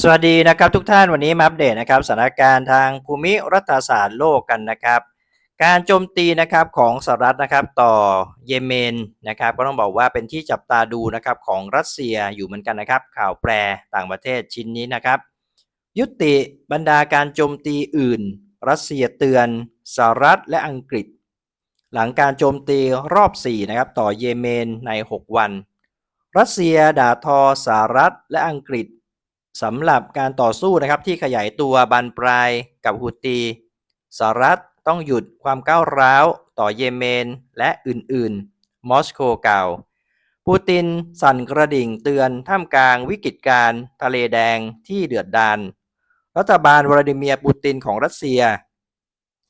สวัสดีนะครับทุกท่านวันนี้มาอัปเดตนะครับสถานการณ์ทางภูมิรัฐศาสตร์โลกกันนะครับ การโจมตีนะครับของสหรัฐนะครับต่อเยเมนนะครับ ก็ต้องบอกว่าเป็นที่จับตาดูนะครับของรัสเซียอยู่เหมือนกันนะครับ ข่าวแปรต่างประเทศชิ้นนี้นะครับ ยุติบรรดาการโจมตีอื่น รัสเซียเตือนสหรัฐและอังกฤษ หลังการโจมตีรอบ4นะครับต่อเยเมนใน 6 วัน รัสเซียด่าทอสหรัฐและอังกฤษ สำหรับการต่อสู้นะครับที่ขยายตัวบานปลายกับฮูตีสหรัฐต้องหยุดความก้าวร้าวต่อเยเมนและอื่นๆ มอสโกกล่าว ปูตินสั่นกระดิ่งเตือนท่ามกลางวิกฤตการทะเลแดงที่เดือดดาล รัฐบาลวลาดิเมียร์ปูตินของรัสเซีย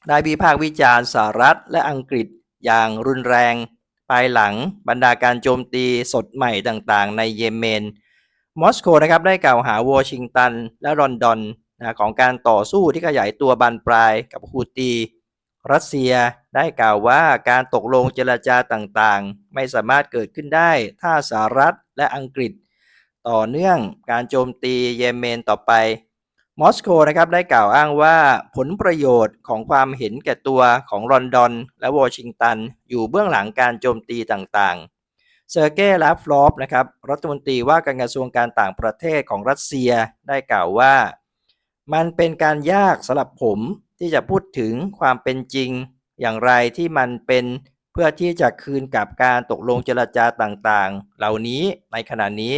ได้วิพากษ์วิจารณ์สหรัฐและอังกฤษอย่างรุนแรง ภายหลังบรรดาการโจมตีสดใหม่ต่างๆ ในเยเมน มอสโกนะครับได้กล่าวหาวอชิงตันและลอนดอนนะของการต่อสู้ที่ขยายตัวบานปลายกับฮูตี รัสเซียได้กล่าวว่าการตกลงเจรจาต่างๆ ไม่สามารถเกิดขึ้นได้ถ้าสหรัฐและอังกฤษ ต่อเนื่องการโจมตีเยเมนต่อไป มอสโกนะครับได้กล่าวอ้างว่าผลประโยชน์ของความเห็นแก่ตัวของลอนดอน และวอชิงตันอยู่เบื้องหลังการโจมตีต่างๆ เซอร์เกย์ลาฟลอฟนะครับรัฐมนตรีว่าการกระทรวงการต่างประเทศของรัสเซียได้กล่าวว่า มันเป็นการยากสำหรับผมที่จะพูดถึงความเป็นจริง อย่างไรที่มันเป็นเพื่อที่จะคืนกับการตกลงเจรจาต่างๆ เหล่านี้ในขณะนี้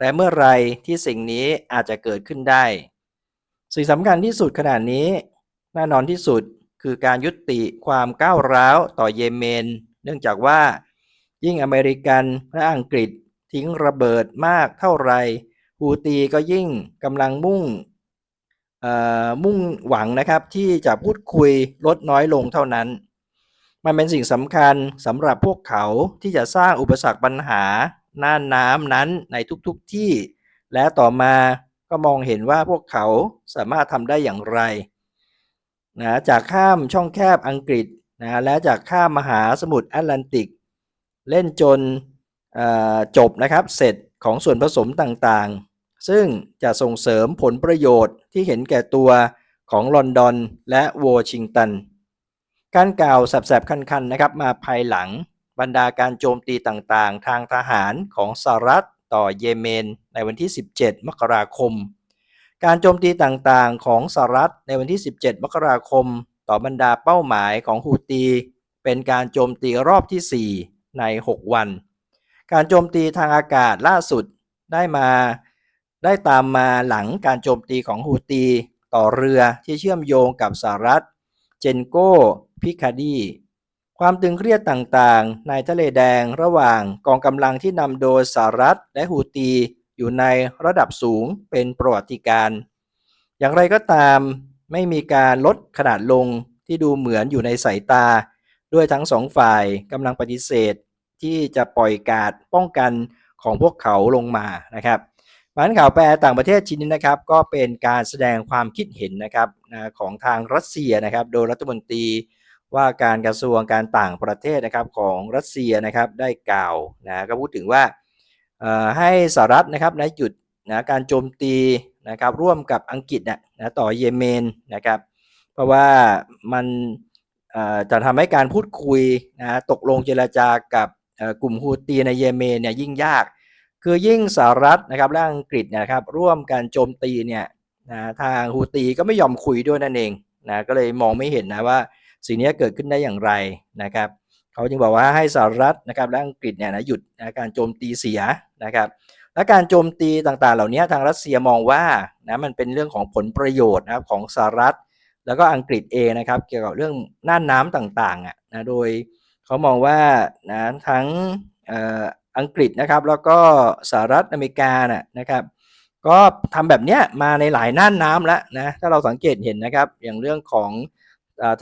และเมื่อไรที่สิ่งนี้อาจจะเกิดขึ้นได้ สิ่งสำคัญที่สุดขณะนี้แน่นอนที่สุดคือการยุติความก้าวร้าวต่อเยเมน เนื่องจากว่า ยิ่งอเมริกันและอังกฤษทิ้งระเบิดมากเท่าไรฮูตีก็ยิ่งกำลังมุ่งมุ่งหวังนะครับที่จะพูดคุยลดน้อยลงเท่านั้น มันเป็นสิ่งสำคัญสำหรับพวกเขาที่จะสร้างอุปสรรคปัญหาหน้าน้ำนั้นในทุกๆทที่ และต่อมาก็มองเห็นว่าพวกเขาสามารถทำได้อย่างไรนะจากข้ามช่องแคบอังกฤษนะและจากข้ามมหาสมุทรแอตแลนติก เล่นจนจบนะครับเสร็จของส่วนผสมต่างๆ ซึ่งจะส่งเสริมผลประโยชน์ที่เห็นแก่ตัวของลอนดอนและวอชิงตัน การกล่าวแสบๆคันๆนะครับมาภายหลังบรรดาการโจมตีต่างๆ ทางทหารของสหรัฐต่อเยเมน ในวันที่ 17 มกราคม การโจมตีต่างๆ ของสหรัฐในวันที่ 17 มกราคม ต่อบรรดาเป้าหมายของฮูตี เป็นการโจมตีรอบที่ 4 ใน 6 วัน การโจมตีทางอากาศล่าสุดได้มาได้ตามมาหลังการโจมตีของฮูตีต่อเรือที่เชื่อมโยงกับสหรัฐ เจนโกพิคาดีความตึงเครียดต่างๆ ในทะเลแดงระหว่างกองกำลังที่นำโดยสหรัฐและฮูตีอยู่ในระดับสูงเป็นประวัติการ อย่างไรก็ตามไม่มีการลดขนาดลงที่ดูเหมือนอยู่ในสายตา ด้วยทั้งสองฝ่ายกำลังปฏิเสธ ที่จะปล่อยการป้องกันของพวกเขาลงมานะครับมันข่าวแปลต่างประเทศชิ้นนี้นะครับก็เป็นการแสดงความคิดเห็นนะครับของทางรัสเซียนะครับโดยรัฐมนตรีว่าการกระทรวงการต่างประเทศนะครับของรัสเซียนะครับได้กล่าวนะก็พูดถึงว่าให้สหรัฐนะครับนะหยุดนะการโจมตีนะครับร่วมกับอังกฤษนะนะต่อเยเมนนะครับเพราะว่ามันจะทำให้การพูดคุยนะตกลงเจรจากับ กลุ่มฮูตีในเยเมนเนี่ยยิ่งยาก คือยิ่งสหรัฐนะครับและอังกฤษนะครับร่วมการโจมตีเนี่ยนะทางฮูตีก็ไม่ยอมคุยด้วยนั่นเองนะก็เลยมองไม่เห็นนะว่าสิ่งนี้เกิดขึ้นได้อย่างไรนะครับเขาจึงบอกว่าให้สหรัฐนะครับและอังกฤษเนี่ยนะหยุดนะการโจมตีเสียนะครับและการโจมตีต่างๆ เหล่านี้ทางรัสเซียมองว่านะมันเป็นเรื่องของผลประโยชน์นะครับของสหรัฐ แล้วก็อังกฤษเองนะครับเกี่ยวกับเรื่องน่านน้ำต่างๆอะนะโดย เขามองว่านะทั้งอังกฤษนะครับ แล้วก็สหรัฐอเมริกานะนะครับ ก็ทำแบบเนี้ยมาในหลายน่านน้ำแล้วนะถ้าเราสังเกตเห็นนะครับ อย่างเรื่องของ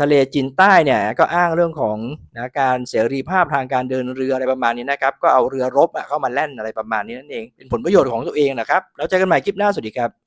ทะเลจีนใต้เนี่ยก็อ้างเรื่องของนะการเสรีภาพทางการเดินเรืออะไรประมาณนี้นะครับ ก็เอาเรือรบเข้ามาแล่นอะไรประมาณนี้นั่นเองเป็นผลประโยชน์ของตัวเองนะครับ แล้วเจอกันใหม่คลิปหน้าสวัสดีครับ